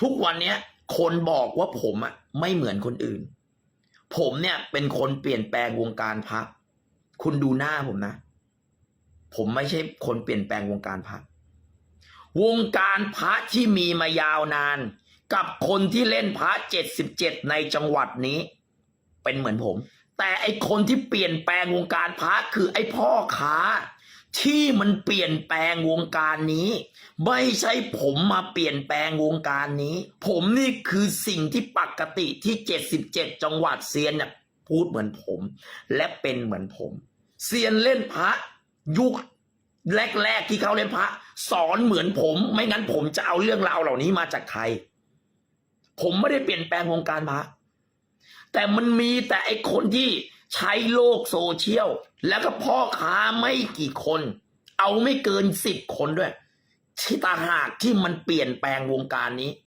ทุกวันเนี้ย คนบอกว่าผมอะไม่เหมือนคนอื่น ผมเนี่ยเป็นคนเปลี่ยนแปลงวงการพระคุณดูหน้าผมนะ ผมไม่ใช่คนเปลี่ยนแปลงวงการพระวงการพระที่มีมายาวนาน กับคนที่เล่นพระเจ็ดสิบเจ็ดในจังหวัดนี้ เป็นเหมือนผม แต่ไอคนที่เปลี่ยนแปลงวงการพระคือไอพ่อค้า ที่มันเปลี่ยนแปลงวงการนี้ ไม่ใช่ผมมาเปลี่ยนแปลงวงการนี้ ผมนี่คือสิ่งที่ปกติที่ 77 จังหวัดเซียนเนี่ยพูดเหมือนผม และเป็นเหมือนผมเซียนเล่นพระยุคแรกๆที่เขาเล่นพระ สอนเหมือนผม ไม่งั้นผมจะเอาเรื่องราวเหล่านี้มาจากใคร ผมไม่ได้เปลี่ยนแปลงวงการพระแต่มันมีแต่ไอคนที่ ใช้โลกโซเชียล แล้วก็พ่อค้าไม่กี่คน เอาไม่เกินสิบคนด้วยที่ตาหากที่มันเปลี่ยนแปลงวงการนี้